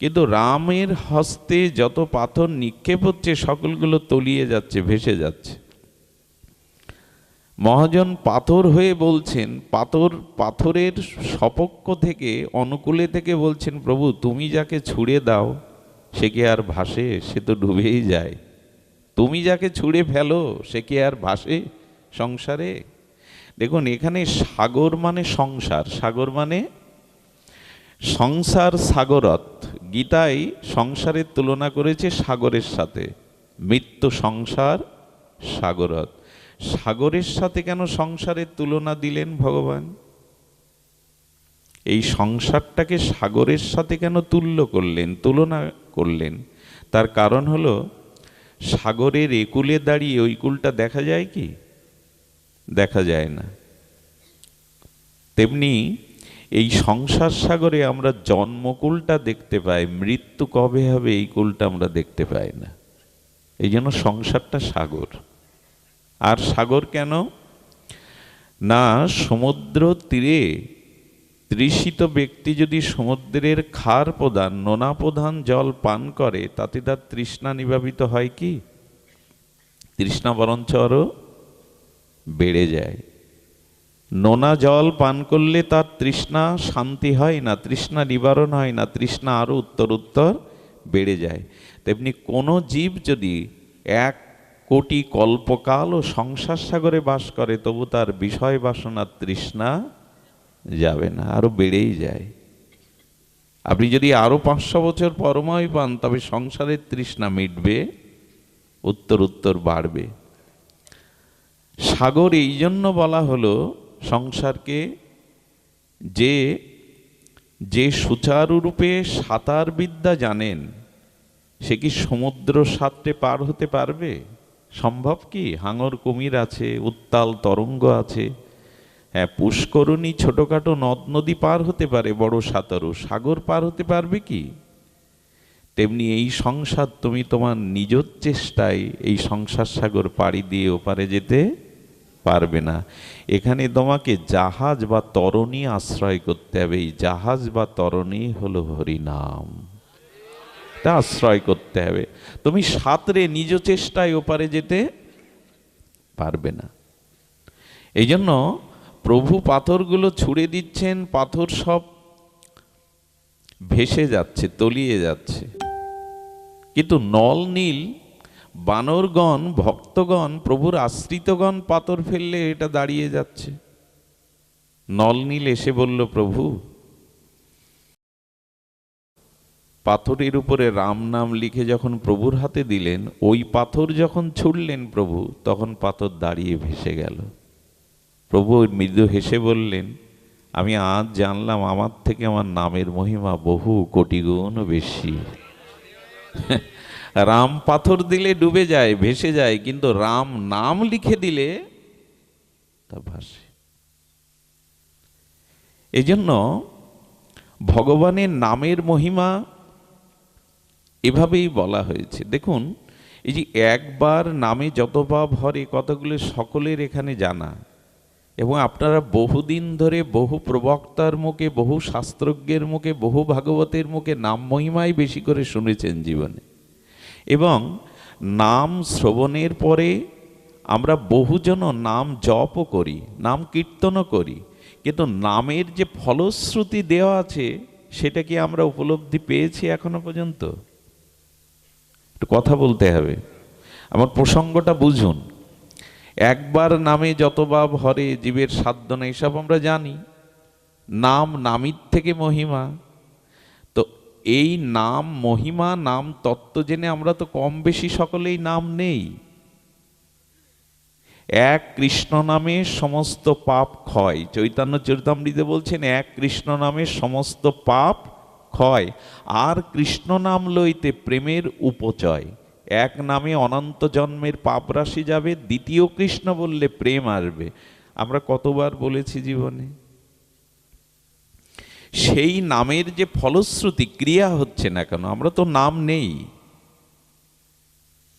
কিন্তু রামের হস্তে যত পাথর নিক্ষেপ হচ্ছে, সকলগুলো তলিয়ে যাচ্ছে, ভেসে যাচ্ছে। মহাজন পাথর হয়ে বলছেন, পাথর, পাথরের সপক্ষ থেকে, অনুকূলে থেকে বলছেন, প্রভু, তুমি যাকে ছুঁড়ে দাও, সে কি আর ভাসে? সে তো ডুবেই যায়। তুমি যাকে ছুঁড়ে ফেলো, সে কি আর ভাসে সংসারে? দেখুন, এখানে সাগর মানে সংসার, সাগর মানে সংসার সাগরত। গীতায় সংসারের তুলনা করেছে সাগরের সাথে। মৃত্যু সংসার, সাগরত। সাগরের সাথে কেন সংসারের তুলনা দিলেন ভগবান? এই সংসারটাকে সাগরের সাথে কেন তুল্য করলেন, তুলনা করলেন? তার কারণ হলো, সাগরের একুলে দাঁড়িয়ে ওই কুলটা দেখা যায় কি? দেখা যায় না। তেমনি এই সংসার সাগরে আমরা জন্মকুলটা দেখতে পাই, মৃত্যু কবে হবে এই কুলটা আমরা দেখতে পাই না। এই জন্য সংসারটা সাগর। আর সাগর কেন? না, সমুদ্র তীরে তৃষিত ব্যক্তি যদি সমুদ্রের খার প্রদান, নোনা প্রধান জল পান করে, তাতে তার তৃষ্ণা নিবাবিত হয় কি? তৃষ্ণা বরঞ্চ আরও বেড়ে যায়। নোনা জল পান করলে তার তৃষ্ণা শান্তি হয় না, তৃষ্ণা নিবারণ হয় না, তৃষ্ণা আরও উত্তর উত্তর বেড়ে যায়। তেমনি কোনো জীব যদি এক কোটি কল্পকাল ও সংসার সাগরে বাস করে, তবু তার বিষয় বাসনার তৃষ্ণা যাবে না আরও বেড়েই যায়। আপনি যদি আরও পাঁচশো বছর পরময় পান, তবে সংসারের তৃষ্ণা মিটবে, উত্তর উত্তর বাড়বে। সাগর, এই জন্য বলা হলো সংসারকে যে যে সুচারুরূপে সাঁতার বিদ্যা জানেন, সে কি সমুদ্র সাঁতরে পার হতে পারবে? সম্ভব কি? হাঙর কুমির আছে, উত্তাল তরঙ্গ আছে। হ্যাঁ পুষ্করণী ছোটখাটো নদ নদী পার হতে পারে, বড় সাঁতারু সাগর পার হতে পারবে কি? তেমনি এই সংসার তুমি তোমার নিজের চেষ্টায় এই সংসার সাগর পাড়ি দিয়ে ওপারে যেতে পারবে না। এখানে তোমাকে জাহাজ বা তরণী আশ্রয় করতে হবে। এই জাহাজ বা তরণী হলো হরিনাম। তা আশ্রয় করতে হবে। তুমি সাঁতরে নিজ চেষ্টায় ওপারে যেতে পারবে না। এই জন্য প্রভু পাথরগুলো ছুড়ে দিচ্ছেন, পাথর সব ভেসে যাচ্ছে, তলিয়ে যাচ্ছে। কিন্তু নল নীল বানরগণ, ভক্তগণ, প্রভুর আশ্রিতগণ পাথর ফেললে এটা দাঁড়িয়ে যাচ্ছে। নলনীল এসে বলল, প্রভু, পাথরের উপরে রাম নাম লিখে যখন প্রভুর হাতে দিলেন, ওই পাথর যখন ছুড়লেন প্রভু, তখন পাথর দাঁড়িয়ে ভেসে গেল। প্রভু মৃদু হেসে বললেন, আমি আজ জানলাম আমার থেকে আমার নামের মহিমা বহু কোটি গুণ বেশি। রাম পাথর দিলে ডুবে যায়, ভেসে যায়, কিন্তু রাম নাম লিখে দিলে তা ভাসে। এই জন্য ভগবানের নামের মহিমা এভাবেই বলা হয়েছে। দেখুন, এই যে একবার নামে যত পাপ হরে, কতগুলো সকলের এখানে জানা। এবং আপনারা বহুদিন ধরে বহু প্রবক্তার মুখে, বহু শাস্ত্রজ্ঞের মুখে, বহু ভাগবতের মুখে নাম মহিমাই বেশি করে শুনেছেন জীবনে। এবং নাম শ্রবণের পরে আমরা বহুজন নাম জপও করি, নাম কীর্তনও করি। কিন্তু নামের যে ফলশ্রুতি দেওয়া আছে সেটা কি আমরা উপলব্ধি পেয়েছি এখনও পর্যন্ত। একটু কথা বলতে হবে। আমার প্রসঙ্গটা বুঝুন। একবার নামে যত বাব হরে, জীবের সাধ্য নেই, সব আমরা জানি। নাম নামির থেকে মহিমা। এই নাম মহিমা, নাম তত্ত্ব জেনে আমরা তো কম বেশি সকলেই নাম নেই। এক কৃষ্ণ নামে সমস্ত পাপ ক্ষয়। চৈতন্য চরিতামৃতে বলছেন, এক কৃষ্ণ নামে সমস্ত পাপ ক্ষয়। আর কৃষ্ণ নাম লইতে প্রেমের উপচয়। এক নামে অনন্ত জন্মের পাপ রাশি যাবে, দ্বিতীয় কৃষ্ণ বললে প্রেম আসবে। আমরা কতবার বলেছি জীবনে? সেই নামের যে ফলশ্রুতি ক্রিয়া হচ্ছে না কেন, আমরা তো নাম নেই।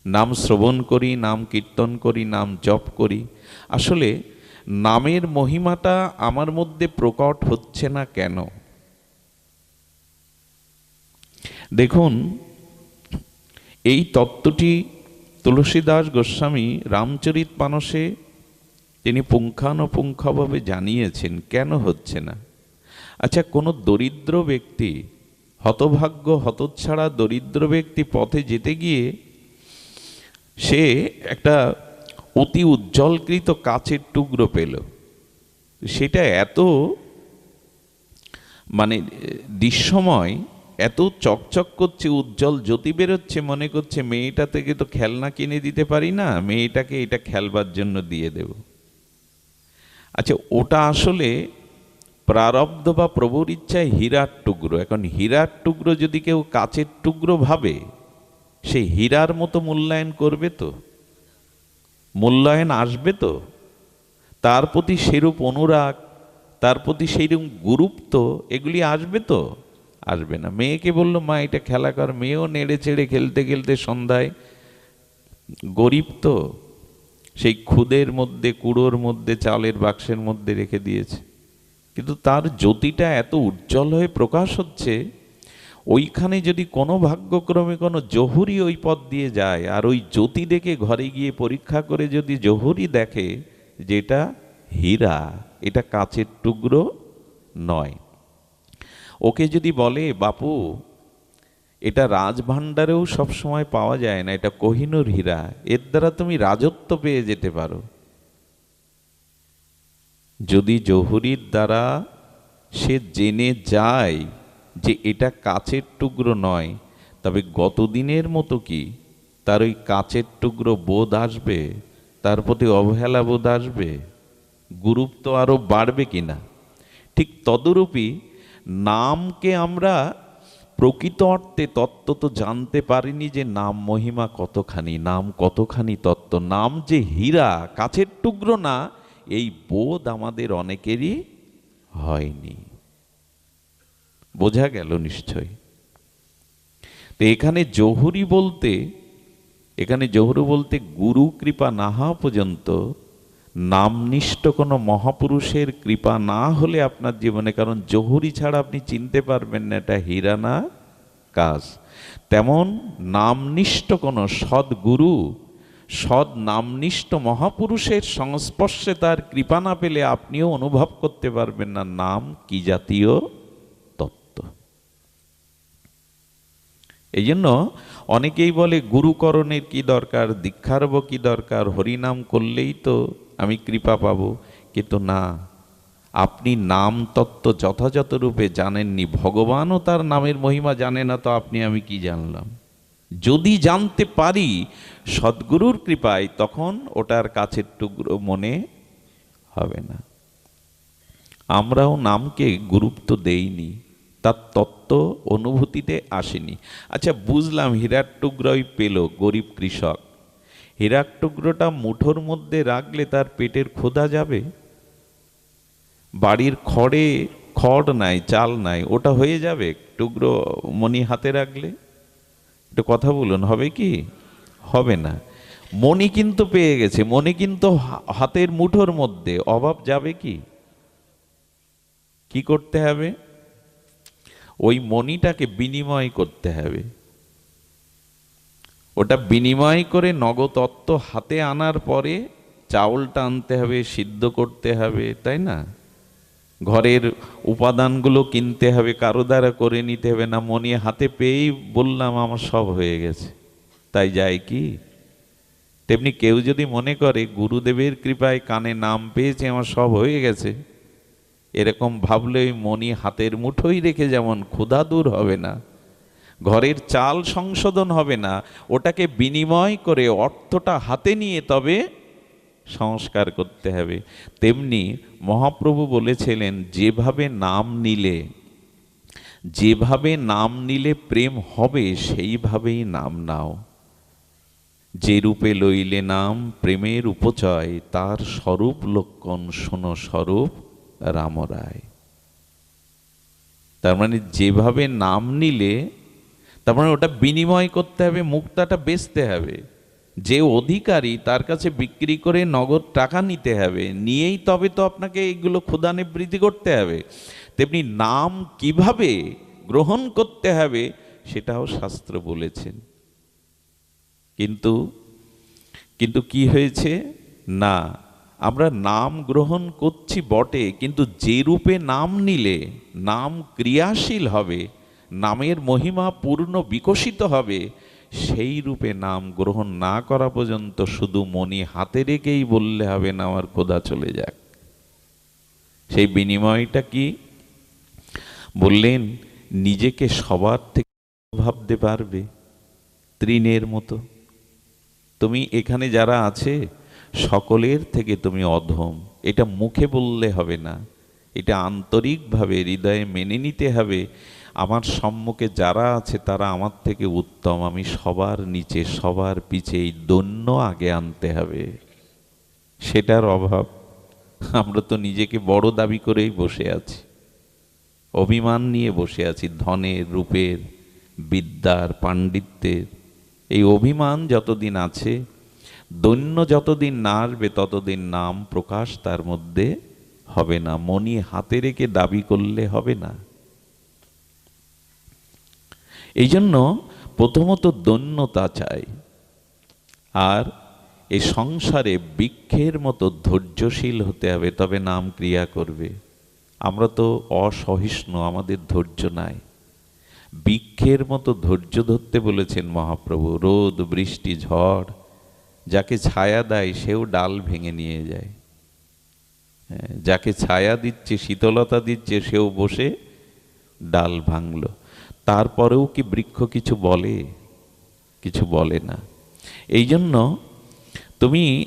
নাম শ্রবণ করি, নাম কীর্তন করি, নাম জপ করি। আসলে নামের মহিমাটা আমার মধ্যে প্রকট হচ্ছে না কেন? দেখুন, এই তত্ত্বটি তুলসীদাস গোস্বামী রামচরিত মানসে তিনি পুঙ্খানুপুঙ্খভাবে জানিয়েছেন, কেন হচ্ছে না? আচ্ছা কোনো দরিদ্র ব্যক্তি, হতভাগ্য, হতচ্ছাড়া দরিদ্র ব্যক্তি পথে যেতে গিয়ে সে একটা অতি উজ্জ্বলকৃত কাচের টুকরো পেল। সেটা এত মানে দৃশ্যময়, এত চকচক করছে, উজ্জ্বল জ্যোতি বেরোচ্ছে, মনে করছে মেয়েটা থেকে তো খেলনা কিনে দিতে পারি না, মেয়েটাকে এটা খেলবার জন্য দিয়ে দেব। আচ্ছা ওটা আসলে প্রারব্ধ বা প্রভুর ইচ্ছায় হীরার টুকরো। এখন হীরার টুকরো যদি কেউ কাচের টুকরো ভাবে, সে হীরার মতো মূল্যায়ন করবে তো? মূল্যায়ন আসবে তো? তার প্রতি সেরূপ অনুরাগ, তার প্রতি সেইরকম গুরুত্ব, এগুলি আসবে তো? আসবে না। মেয়েকে বলল, মা, এটা খেলা কর। মেয়েও নেড়ে চেড়ে খেলতে খেলতে সন্ধ্যায় গরিব তো? সেই খুদের মধ্যে, কুড়োর মধ্যে, চালের বাক্সের মধ্যে রেখে দিয়েছে। কিন্তু তার জ্যোতিটা এত উজ্জ্বল হয়ে প্রকাশ হচ্ছে, ওইখানে যদি কোনো ভাগ্যক্রমে কোনো জহুরি ওই পথ দিয়ে যায়, আর ওই জ্যোতি দেখে ঘরে গিয়ে পরীক্ষা করে যদি জহুরি দেখে যেটা হীরা, এটা কাচের টুকরো নয়। ওকে যদি বলে, বাপু, এটা রাজভাণ্ডারেও সবসময় পাওয়া যায় না, এটা কোহিনুর হীরা, এর দ্বারা তুমি রাজত্ব পেয়ে যেতে পারো। যদি জহুরির দ্বারা সে জেনে যায় যে এটা কাচের টুকরো নয়, তবে গতদিনের মতো কি তার ওই কাচের টুকরো বোধ আসবে? তার প্রতি অবহেলা বোধ আসবে? গুরুত্ব আরও বাড়বে কিনা ঠিক তদরূপী নামকে আমরা প্রকৃত অর্থে তত্ত্ব তো জানতে পারিনি যে নাম মহিমা কতখানি, নাম কতখানি তত্ত্ব, নাম যে হীরা, কাছের টুকরো না এই বোধ আমাদের অনেকেরই হয়নি। বোঝা গেল নিশ্চয়। তো এখানে জহুরি বলতে, এখানে জহুরু বলতে গুরু কৃপা না হওয়া পর্যন্ত নামনিষ্ঠ কোনো মহাপুরুষের কৃপা না হলে আপনার জীবনে, কারণ জহুরি ছাড়া আপনি চিনতে পারবেন না, এটা হীরা না কাজ। তেমন নামনিষ্ঠ কোনো সদ্গুরু সৎ নামনিষ্ঠ মহাপুরুষের সংস্পর্শে তার কৃপা না পেলে আপনিও অনুভব করতে পারবেন না, নাম কি জাতীয় তত্ত্ব। এই জন্য অনেকেই বলে, গুরুকরণের কি দরকার, দীক্ষারব কি দরকার, হরিনাম করলেই তো আমি কৃপা পাবো। কিন্তু না, আপনি নাম তত্ত্ব যথাযথ রূপে জানেননি, ভগবানও তার নামের মহিমা জানে না, তো আপনি আমি কি জানলাম? যদি জানতে পারি সদ্গুরুর কৃপায়, তখন ওটার কাছের টুকরো মনে হবে না। আমরাও নামকে গুরুত্ব দেইনি, তার তত্ত্ব অনুভূতিতে আসেনি। আচ্ছা বুঝলাম, হীরার টুকরোই পেল গরিব কৃষক। হীরার টুকরোটা মুঠোর মধ্যে রাখলে তার পেটের ক্ষুধা যাবে? বাড়ির খড়ে খড় নাই, চাল নাই, ওটা হয়ে যাবে টুকরো মণি হাতে রাখলে? একটু কথা বলুন, হবে কি? হবে না। মণি কিন্তু পেয়ে গেছে, মণি কিন্তু হাতের মুঠোর মধ্যে, অভাব যাবে কি? কি করতে হবে? ওই মণিটাকে বিনিময় করতে হবে। ওটা বিনিময় করে নগতত্ত্ব হাতে আনার পরে চাউলটা আনতে হবে, সিদ্ধ করতে হবে, তাই না? ঘরের উপাদানগুলো কিনতে হবে, কারও দ্বারা করে নিতে হবে না, মনি হাতে পেয়েই বললাম আমার সব হয়ে গেছে। তাই যায় কি? তেমনি কেউ যদি মনে করে, গুরুদেবের কৃপায় কানে নাম পেয়েছে, আমার সব হয়ে গেছে। এরকম ভাবলে ওই মনি হাতের মুঠোই রেখে যেমন ক্ষুধা দূর হবে না, ঘরের চাল সংশোধন হবে না, ওটাকে বিনিময় করে অর্থটা হাতে নিয়ে তবে সংস্কার করতে হবে। তেমনি মহাপ্রভু বলেছিলেন, যেভাবে নাম নিলে, যেভাবে নাম নিলে প্রেম হবে, সেইভাবেই নাম নাও। যে রূপে লইলে নাম প্রেমের উপচয়, তার স্বরূপ লক্ষণ শোনো, স্বরূপ রামরায় তার মানে যেভাবে নাম নিলে, তার মানে ওটা বিনিময় করতে হবে, মুক্তাটা বেচতে হবে। যে অধিকারী তার কাছে বিক্রি করে নগদ টাকা নিতে হবে, নিয়েই তবে তো আপনাকে এইগুলো ক্ষুদা নিবৃত্তি করতে হবে। তেমনি নাম কীভাবে গ্রহণ করতে হবে সেটাও শাস্ত্র বলেছেন। কিন্তু কিন্তু কি হয়েছে? না, আমরা নাম গ্রহণ করছি বটে, কিন্তু যে রূপে নাম নিলে নাম ক্রিয়াশীল হবে, নামের মহিমা পূর্ণ বিকশিত হবে সেই রূপে নাম গ্রহণ না করা পর্যন্ত শুধু মনি হাতে রেখেই বললে হবে না, আমার খোদা চলে যাক। সেই বিনিময়টা কি? বললেন, নিজেকে সবার থেকে ভাবতে পারবে, তৃণের মতো। তুমি এখানে যারা আছে, সকলের থেকে তুমি অধম। এটা মুখে বললে হবে না, এটা আন্তরিকভাবে হৃদয়ে মেনে নিতে হবে আমার সম্মুখে যারা আছে তারা আমার থেকে উত্তম, আমি সবার নিচে, সবার পিছে এই দন্য আগে আনতে হবে। সেটার অভাব। আমরা তো নিজেকে বড় দাবি করেই বসে আছি। অভিমান নিয়ে বসে আছি, ধনের, রূপের, বিদ্যার, পাণ্ডিত্যের। এই অভিমান যতদিন আছে, দৈন্য যতদিন না আসবে, ততদিন নাম প্রকাশ তার মধ্যে হবে না। মনি হাতে রেখে দাবি করলে হবে না। এই জন্য প্রথমত দৈন্যতা চাই আর এই সংসারে বৃক্ষের মতো ধৈর্যশীল হতে হবে তবে নাম ক্রিয়া করবে। আমরা তো অসহিষ্ণু আমাদের ধৈর্য নাই। বৃক্ষের মতো ধৈর্য ধরতে বলেছেন মহাপ্রভু রোদ বৃষ্টি ঝড় যাকে ছায়া দেয় সেও ডাল ভেঙে নিয়ে যায়। হ্যাঁ, যাকে ছায়া দিচ্ছে শীতলতা দিচ্ছে সেও বসে ডাল ভাঙল। তারপরেও কি বৃক্ষ কিছু বলে? কিছু বলে না। এই জন্য তুমি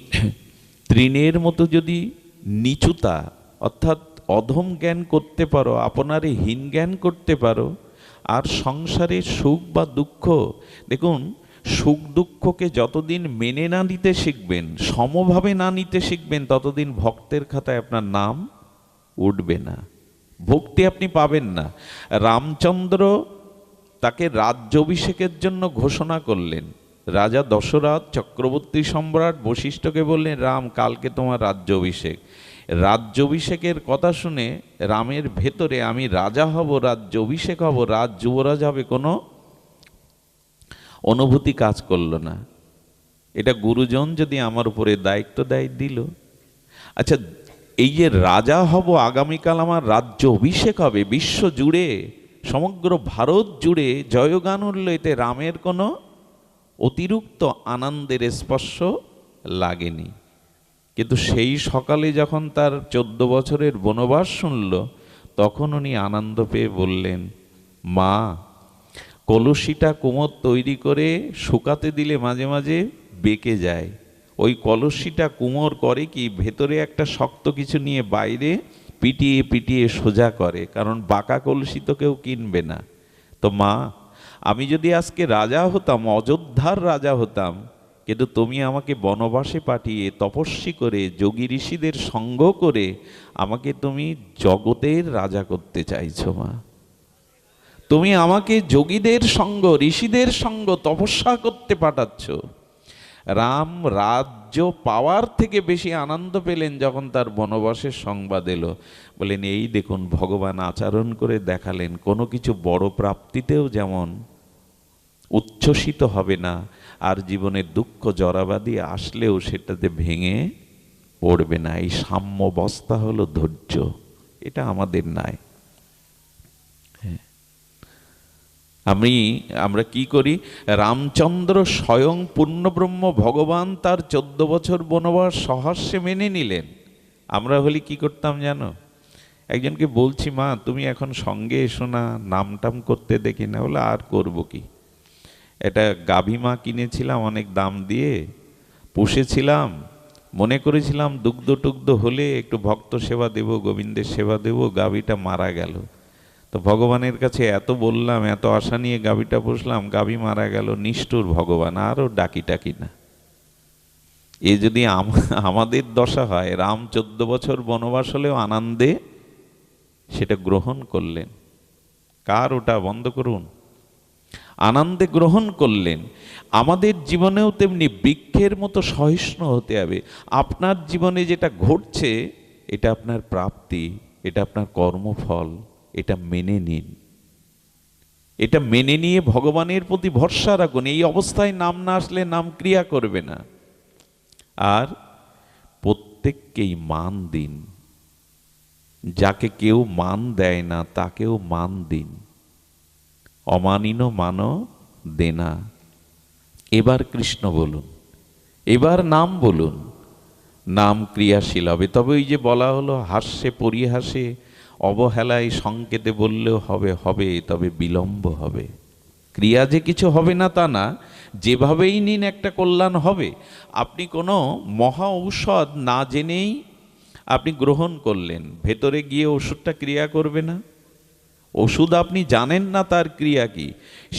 তৃণের মতো যদি নিচুতা, অর্থাৎ অধম জ্ঞান করতে পারো, আপনারে হীন জ্ঞান করতে পারো, আর সংসারে সুখ বা দুঃখ, দেখুন, সুখ দুঃখকে যতদিন মেনে না নিতে শিখবেন, সমভাবে না নিতে শিখবেন, ততদিন ভক্তের খাতায় আপনার নাম উঠবে না। ভক্তি আপনি পাবেন না। রামচন্দ্র তাকে রাজ্যাভিষেকের জন্য ঘোষণা করলেন। রাজা দশরথ চক্রবর্তী সম্রাট বশিষ্ঠকে বললেন, রাম, কালকে তোমার রাজ্যাভিষেক। রাজ্যাভিষেকের কথা শুনে রামের ভেতরে, আমি রাজা হব রাজ্য অভিষেক হব, রাজ যুবরাজ হবে। কোনো অনুভূতি কাজ করল না। এটা গুরুজন যদি আমার উপরে দায়িত্ব দেয়, দিল। আচ্ছা এই যে রাজা হব আগামীকাল আমার রাজ্য অভিষেক হবে, বিশ্ব জুড়ে, সমগ্র ভারত জুড়ে জয়গান উঠল এতে রামের কোনো অতিরিক্ত আনন্দের স্পর্শ লাগেনি। কিন্তু সেই সকালে যখন তার চোদ্দ বছরের বনবাস শুনল, তখন উনি আনন্দ পেয়ে বললেন, মা, কলসিটা কোমর তৈরি করে শুকাতে দিলে মাঝে মাঝে বেঁকে যায়। ওই কলসিটা কুমোর করে কি ভেতরে একটা শক্ত কিছু নিয়ে বাইরে পিটিয়ে পিটিয়ে সোজা করে? কারণ বাঁকা কলসি তো কেউ কিনবে না। তো মা, আমি যদি আজকে রাজা হতাম, অযোধ্যার রাজা হতাম, কিন্তু তুমি আমাকে বনবাসে পাঠিয়ে তপস্বী করে, যোগী ঋষিদের সঙ্গ করে আমাকে তুমি জগতের রাজা করতে চাইছো মা। তুমি আমাকে যোগীদের সঙ্গ, ঋষিদের সঙ্গ তপস্যা করতে পাঠাচ্ছ। রাম রাজ্য পাওয়ার থেকে বেশি আনন্দ পেলেন যখন তার বনবাসের সংবাদ এলো। বলেন এই দেখুন, ভগবান আচরণ করে দেখালেন, কোনো কিছু বড় প্রাপ্তিতেও যেমন উচ্ছ্বসিত হবে না, আর জীবনের দুঃখ জরাবাদি আসলেও সেটাতে ভেঙে পড়বে না। এই সাম্যবস্থা হলো ধৈর্য, এটা আমাদের নাই হ্যাঁ আমি, আমরা কি করি? রামচন্দ্র স্বয়ং পূর্ণব্রহ্ম ভগবান তার চোদ্দ বছর বনবাস সহস্যে মেনে নিলেন। আমরা হলি কি করতাম জানো? একজনকে বলছি, মা, তুমি এখন সঙ্গে এসো না নাম টাম করতে দেখি না। বলে, আর করব কি? এটা গাভী মা কিনেছিলাম অনেক দাম দিয়ে। পুষেছিলাম, মনে করেছিলাম দুগ্ধ টুগ্ধ হলে একটু ভক্ত সেবা দেব, গোবিন্দের সেবা দেব, গাভীটা মারা গেল। তো ভগবানের কাছে এত বললাম, এত আশা নিয়ে গাভীটা পুষলাম গাভী মারা গেল, নিষ্ঠুর ভগবান, আরও ডাকি টাকি না। এ যদি আমাদের দশা হয়, রাম চোদ্দ বছর বনবাস হলেও আনন্দে সেটা গ্রহণ করলেন। কার ওটা বন্ধ করুন? আনন্দে গ্রহণ করলেন। আমাদের জীবনেও তেমনি বৃক্ষের মতো সহিষ্ণু হতে হবে। আপনার জীবনে যেটা ঘটছে, এটা আপনার প্রাপ্তি, এটা আপনার কর্মফল। এটা মেনে নিন। এটা মেনে নিয়ে ভগবানের প্রতি ভরসা রাখুন। এই অবস্থায় নাম না আসলে নাম ক্রিয়া করবে না। আর প্রত্যেককেই মান দিন। যাকে কেউ মান দেয় না, তাকেও মান দিন। অমানিন মান দেনা। এবার কৃষ্ণ বলুন, এবার নাম বলুন। নাম ক্রিয়াশীল হবে। তবে ওই যে বলা হলো, হাস্যে পরিহাসে অবহেলায় সংকেতে বললেও হবে হবে, তবে বিলম্ব হবে। ক্রিয়া যে কিছু হবে না তা না, যেভাবেই নিন একটা কল্যাণ হবে। আপনি কোনো মহা ঔষধ না জেনেই আপনি গ্রহণ করলেন, ভেতরে গিয়ে ওষুধটা ক্রিয়া করবে না। ওষুধ আপনি জানেন না তার ক্রিয়া কি।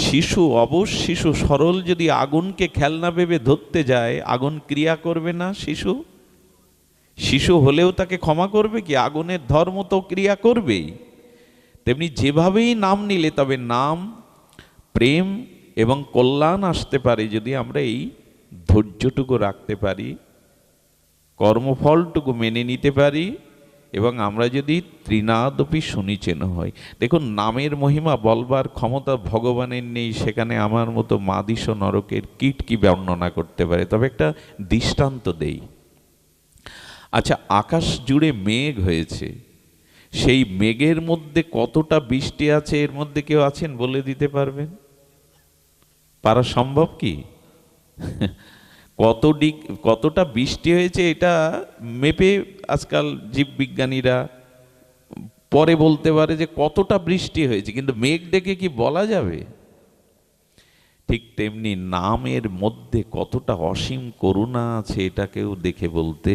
শিশু, অবশ শিশু, সরল যদি আগুনকে খেলনা ভেবে ধরতে যায়, আগুন ক্রিয়া করবে না শিশু? শিশু হলেও তাকে ক্ষমা করবে কি? আগুনের ধর্ম তো ক্রিয়া করবেই। তেমনি যেভাবেই নাম নিলে তবে নাম, প্রেম এবং কল্যাণ আসতে পারে যদি আমরা এই ধৈর্যটুকু রাখতে পারি, কর্মফলটুকু মেনে নিতে পারি এবং আমরা যদি ত্রিনাদপি শুনিচেন হয় দেখুন, নামের মহিমা বলবার ক্ষমতা ভগবানের নেই, সেখানে আমার মতো মাদিস নরকের কীট কি বর্ণনা করতে পারে? তবে একটা দৃষ্টান্ত দেই। আচ্ছা আকাশ জুড়ে মেঘ হয়েছে। সেই মেঘের মধ্যে কতটা বৃষ্টি আছে, এর মধ্যে কেউ আছেন বলে দিতে পারবেন? পারা সম্ভব কি? কত ডিগ, কতটা বৃষ্টি হয়েছে এটা মেপে আজকাল জীববিজ্ঞানীরা পরে বলতে পারে যে কতটা বৃষ্টি হয়েছে, কিন্তু মেঘ ডেকে কি বলা যাবে? ঠিক তেমনি নামের মধ্যে কতটা অসীম করুণা আছে এটা কেউ দেখে বলতে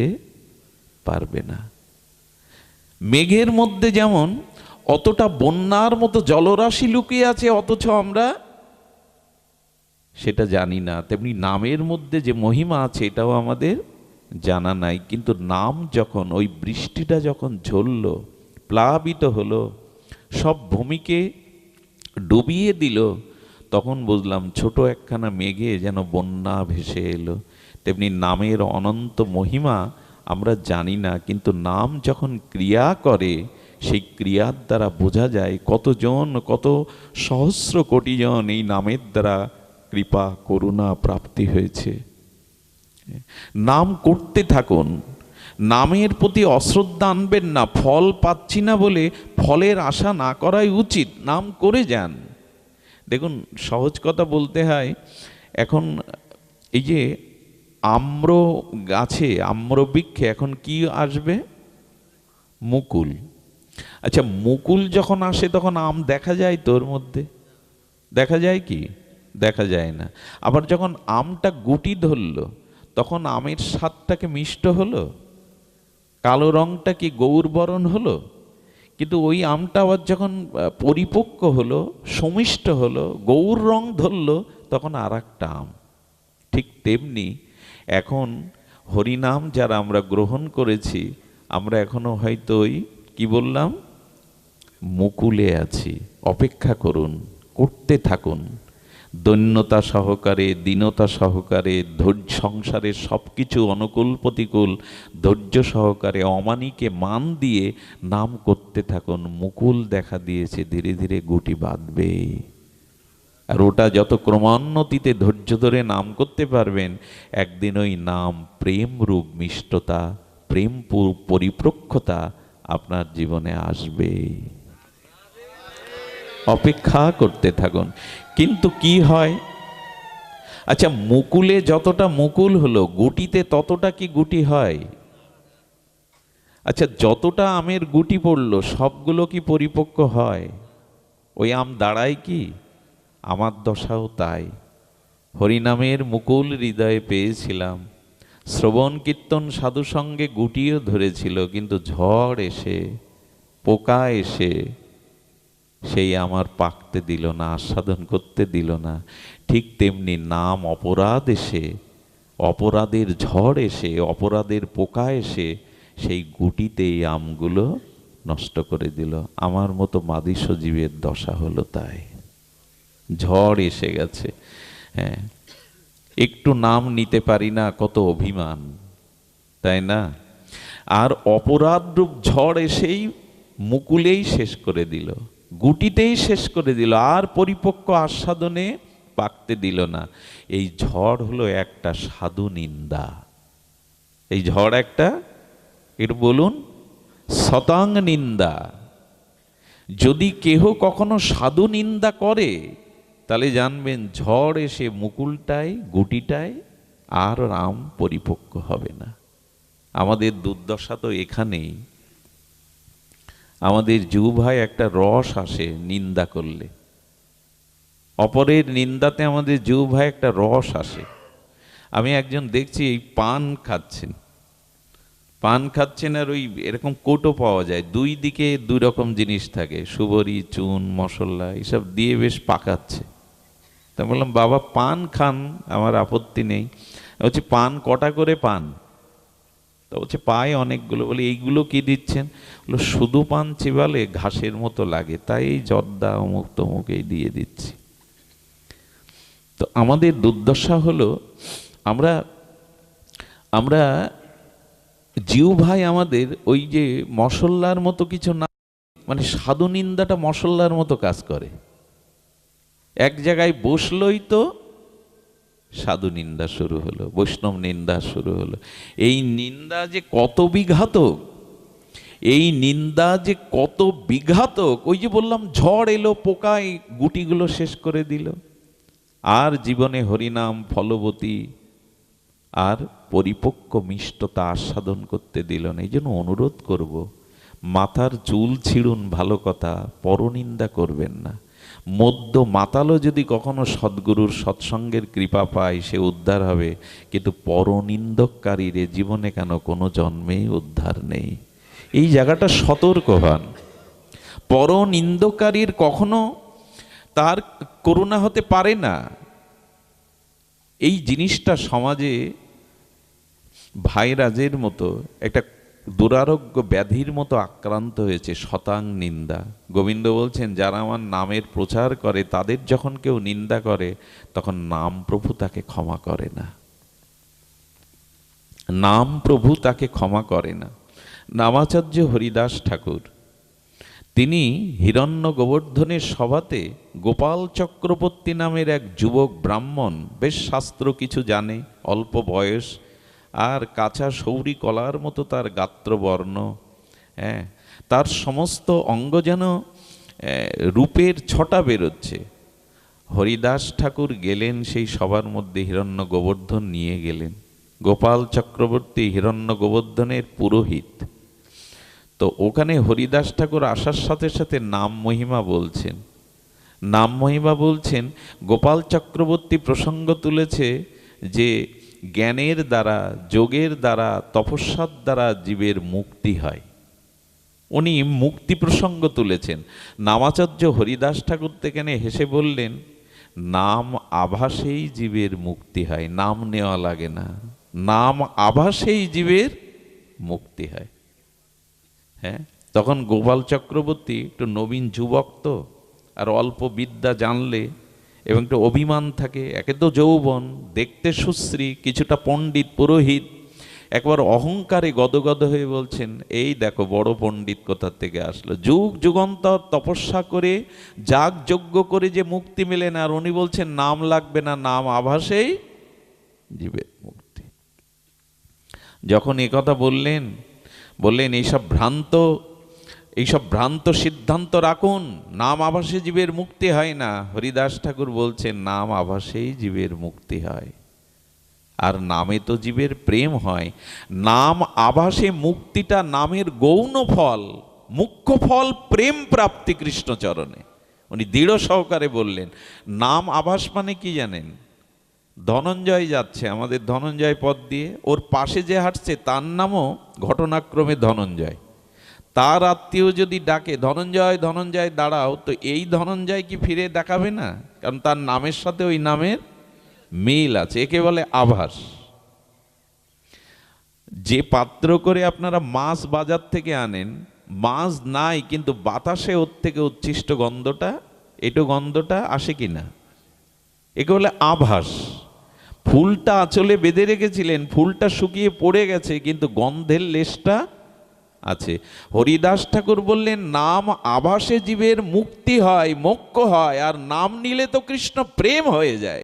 পারবে না। মেঘের মধ্যে যেমন অতটা বন্যার মতো জলরাশি লুকিয়ে আছে, অথচ আমরা সেটা জানি না। তেমনি নামের মধ্যে যে মহিমা আছে, এটাও আমাদের জানা নাই। কিন্তু নাম যখন, ওই বৃষ্টিটা যখন ঝরল, প্লাবিত হলো, সব ভূমিকে ডুবিয়ে দিল, তখন বুঝলাম ছোট একখানা মেঘে যেন বন্যা ভেসে এলো। তেমনি নামের অনন্ত মহিমা আমরা জানি না, কিন্তু নাম যখন ক্রিয়া করে, সেই ক্রিয়ার দ্বারা বোঝা যায় কতজন, কত সহস্র কোটি জন এই নামের দ্বারা কৃপা, করুণা প্রাপ্তি হয়েছে। নাম করতে থাকুন, নামের প্রতি অশ্রদ্ধা আনবেন না, ফল পাচ্ছি না বলে ফলের আশা না করাই উচিত, নাম করে যান। দেখুন, সহজ কথা বলতে হয়, এখন এই যে আম্র গাছে, আম্র বৃক্ষে এখন কি আসবে? মুকুল। আচ্ছা মুকুল যখন আসে তখন আম দেখা যায় তোর মধ্যে? দেখা যায় কি? দেখা যায় না। আবার যখন আমটা গুটি ধরল, তখন আমের স্বাদটাকে মিষ্ট হলো? কালো রংটা কি গৌরবরণ হলো? কিন্তু ওই আমটা আবার যখন পরিপক্ক হলো, সমিষ্ট হলো, গৌর রং ধরলো, তখন আর একটা আম। ঠিক তেমনি এখন হরিনাম যারা আমরা গ্রহণ করেছি, আমরা এখনও হয়তো ওই, কি বললাম? মুকুলে আছি, অপেক্ষা করুন, করতে থাকুন। দৈন্যতা সহকারে, দীনতা সহকারে, ধৈর্য সংসারের সব কিছু অনুকূল, প্রতিকূল, ধৈর্য সহকারে, অমানিকে মান দিয়ে নাম করতে থাকুন। মুকুল দেখা দিয়েছে, ধীরে ধীরে গুটি বাঁধবে। আর ওটা যত ক্রমান্নতিতে ধৈর্য ধরে নাম করতে পারবেন, একদিন ওই নাম প্রেম রূপ মিষ্টতা, প্রেম পরিপ্রক্ষতা আপনার জীবনে আসবে। অপেক্ষা করতে থাকুন। কিন্তু কি হয়? আচ্ছা মুকুলে যতটা মুকুল হলো, গুটিতে ততটা কি গুটি হয়? আচ্ছা যতটা আমের গুটি পড়ল, সবগুলো কি পরিপক্ক হয়? ওই আম দাঁড়ায় কি? আমার দশাও তাই। হরিনামের মুকুল হৃদয়ে পেয়েছিলাম। শ্রবণ কীর্তন সাধু সঙ্গে গুটিও ধরেছিল, কিন্তু ঝড় এসে, পোকা এসে সেই আমার পাকতে দিল না, আস্বাদন করতে দিল না। ঠিক তেমনি নাম অপরাধ এসে, অপরাধের ঝড় এসে, অপরাধের পোকা এসে সেই গুটিতে এই আমগুলো নষ্ট করে দিল। আমার মতো মাদিস জীবের দশা হলো তাই। ঝড় এসে গেছে। হ্যাঁ একটু নাম নিতে পারি না, কত অভিমান, তাই না? আর অপরাধ রূপ ঝড় এসেই মুকুলেই শেষ করে দিল, গুটিতেই শেষ করে দিল, আর পরিপক্ক আস্বাদনে পাকতে দিল না। এই ঝড় হলো একটা সাধু নিন্দা। এই ঝড় একটা, একটু বলুন শতাং নিন্দা। যদি কেহ কখনো সাধু নিন্দা করে তাহলে জানবেন ঝড় এসে মুকুলটায়, গুটিটায় আর রাম পরিপক্ক হবে না। আমাদের দুর্দশা তো এখানেই। আমাদের যুভাই একটা রস আসে নিন্দা করলে। অপরের নিন্দাতে আমাদের যুভাই একটা রস আসে। আমি একজন দেখছি এই পান খাচ্ছেন। পান খাচ্ছেন আর ওই এরকম কোটো পাওয়া যায়। দুই দিকে দুই রকম জিনিস থাকে। সুবরি, চুন, মশলা, এসব দিয়ে বেশ পাকাচ্ছে। তা বললাম, বাবা, পান খান, আমার আপত্তি নেই। হচ্ছে পান, কটা করে পান? তো বলছে পায় অনেকগুলো। বলে, এইগুলো কি দিচ্ছেন? বলো শুধু পান চিবালে ঘাসের মতো লাগে, তাই এই জর্দা অমুক তমুক এই দিয়ে দিচ্ছি। তো আমাদের দুর্দশা হলো, আমরা আমরা জিউ ভাই আমাদের ওই যে মশল্লার মতো কিছু না মানে সাধু নিন্দাটা মশল্লার মতো কাজ করে। এক জায়গায় বসলই তো সাধু নিন্দা শুরু হলো, বৈষ্ণব নিন্দা শুরু হলো। এই নিন্দা যে কত বিঘাতক, এই নিন্দা যে কত বিঘাতক, ওই যে বললাম ঝড় এলো, পোকায় গুটিগুলো শেষ করে দিল। আর জীবনে হরিনাম, ফলবতী, আর পরিপক্ক মিষ্টতা আস্বাদন করতে দিল না। এই জন্য অনুরোধ করব, মাথার চুল ছিঁড়ুন ভালো কথা, পরনিন্দা করবেন না। মধ্য মাতালও যদি কখনো সদ্গুরুর সৎসঙ্গের কৃপা পায়, সে উদ্ধার হবে। কিন্তু পরনিন্দককারীর জীবনে কেন কোনো জন্মেই উদ্ধার নেই? এই জায়গাটা সতর্ক হন পরনিন্দকারীর কখনো তার করুণা হতে পারে না। এই জিনিসটা সমাজে ভাইরাজের মতো একটা দুরারোগ্য ব্যাধির মতো আক্রান্ত হয়েছে শতাং নিন্দা। গোবিন্দ বলছেন, যারা আমার নামের প্রচার করে, তাদের যখন কেউ নিন্দা করে, তখন নাম প্রভু তাকে ক্ষমা করে না। নাম প্রভু তাকে ক্ষমা করে না। নামাচার্য হরিদাস ঠাকুর, তিনি হিরণ্য গোবর্ধনের সভাতে গোপাল চক্রবর্তী নামের এক যুবক ব্রাহ্মণ, বেশ শাস্ত্র কিছু জানে, অল্প বয়স আর কাঁচা সৌরি কলার মতো তার গাত্রবর্ণ। হ্যাঁ তার সমস্ত অঙ্গ যেন রূপের ছটা বেরোচ্ছে। হরিদাস ঠাকুর গেলেন, সেই সবার মধ্যে হিরণ্য গোবর্ধন নিয়ে গেলেন। গোপাল চক্রবর্তী হিরণ্য গোবর্ধনের পুরোহিত। তো ওখানে হরিদাস ঠাকুর আসার সাথে সাথে নাম মহিমা বলছেন। নাম মহিমা বলছেন, গোপাল চক্রবর্তী প্রসঙ্গ তুলেছে যে জ্ঞানের দ্বারা, যোগের দ্বারা, তপস্যার দ্বারা জীবের মুক্তি হয়। উনি মুক্তি প্রসঙ্গ তুলেছেন। নামাচার্য হরিদাস ঠাকুর থেকে হেসে বললেন, নাম আভাসেই জীবের মুক্তি হয়, নাম নেওয়া লাগে না। নাম আভাসেই জীবের মুক্তি হয়। হ্যাঁ? তখন গোপাল চক্রবর্তী একটু নবীন যুবক তো, আর অল্প বিদ্যা জানলে এবং একটু অভিমান থাকে, একে তো যৌবন, দেখতে সুশ্রী, কিছুটা পণ্ডিত, পুরোহিত। একবার অহংকারে গদগদ হয়ে বলছেন, এই দেখো, বড় পণ্ডিত কোথার থেকে আসলো? যুগ যুগান্তর তপস্যা করে, যাগ যজ্ঞ করে যে মুক্তি মেলে না আর উনি বলছেন, নাম লাগবে না, নাম আভাসেই জীবের মুক্তি। যখন কথা বললেন বললেন, এইসব ভ্রান্ত এইসব ভ্রান্ত সিদ্ধান্ত রাখুন। নাম আভাসে জীবের মুক্তি হয় না। হরিদাস ঠাকুর বলছেন, নাম আভাসেই জীবের মুক্তি হয়। আর নামে তো জীবের প্রেম হয়। নাম আভাসে মুক্তিটা নামের গৌণ ফল। মুখ্য ফল প্রেম প্রাপ্তি কৃষ্ণচরণে। উনি দৃঢ় সহকারে বললেন, নাম আভাস মানে কি জানেন? ধনঞ্জয় যাচ্ছে আমাদের ধনঞ্জয় পথ দিয়ে। ওর পাশে যে হাঁটছে, তার নামও ঘটনাক্রমে ধনঞ্জয়। তার আত্মীয় যদি ডাকে, ধনঞ্জয় ধনঞ্জয়, দাঁড়াও। তো এই ধনঞ্জয় কি ফিরে দেখাবে না? কারণ তার নামের সাথে ওই নামের মিল আছে। একে বলে আভাস। যে পাত্র করে আপনারা মাছ বাজার থেকে আনেন, মাছ নাই, কিন্তু বাতাসে ওর থেকে উচ্ছিষ্ট গন্ধটা, এটো গন্ধটা আসে কি না একে বলে আভাস। ফুলটা আঁচলে বেঁধে রেখেছিলেন, ফুলটা শুকিয়ে পড়ে গেছে, কিন্তু গন্ধের লেশটা আছে। হরিদাস ঠাকুর বললেন, নাম আভাসে জীবের মুক্তি হয়, মোক্ষ হয়, আর নাম নিলে তো কৃষ্ণ প্রেম হয়ে যায়।